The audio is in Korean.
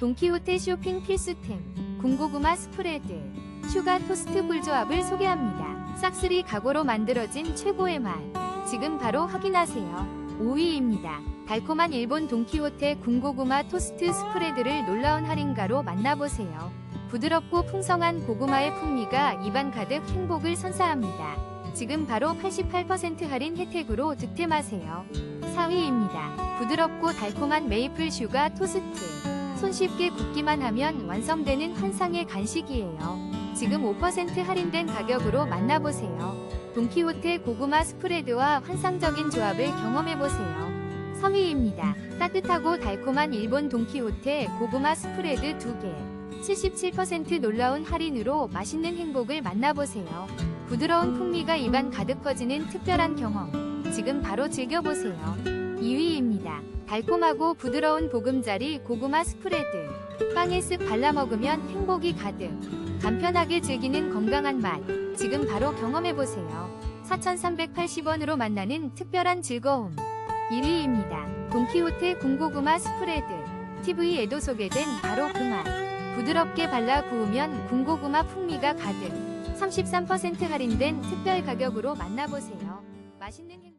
돈키호테 쇼핑 필수템 군고구마 스프레드 슈가 토스트 꿀조합을 소개합니다. 싹쓸이 가고로 만들어진 최고의 맛 지금 바로 확인하세요. 5위입니다. 달콤한 일본 돈키호테 군고구마 토스트 스프레드를 놀라운 할인가로 만나보세요. 부드럽고 풍성한 고구마의 풍미가 입안 가득 행복을 선사합니다. 지금 바로 88% 할인 혜택으로 득템하세요. 4위입니다. 부드럽고 달콤한 메이플 슈가 토스트. 손쉽게 굽기만 하면 완성되는 환상의 간식이에요. 지금 5% 할인된 가격으로 만나보세요. 돈키호테 고구마 스프레드와 환상적인 조합을 경험해보세요. 3위입니다. 따뜻하고 달콤한 일본 돈키호테 고구마 스프레드 2개. 77% 놀라운 할인으로 맛있는 행복을 만나보세요. 부드러운 풍미가 입안 가득 퍼지는 특별한 경험. 지금 바로 즐겨보세요. 2위입니다. 달콤하고 부드러운 보금자리 고구마 스프레드. 빵에 쓱 발라 먹으면 행복이 가득. 간편하게 즐기는 건강한 맛. 지금 바로 경험해보세요. 4,380원으로 만나는 특별한 즐거움. 1위입니다. 돈키호테 군고구마 스프레드. TV에도 소개된 바로 그 맛. 부드럽게 발라 구우면 군고구마 풍미가 가득. 33% 할인된 특별 가격으로 만나보세요. 맛있는 행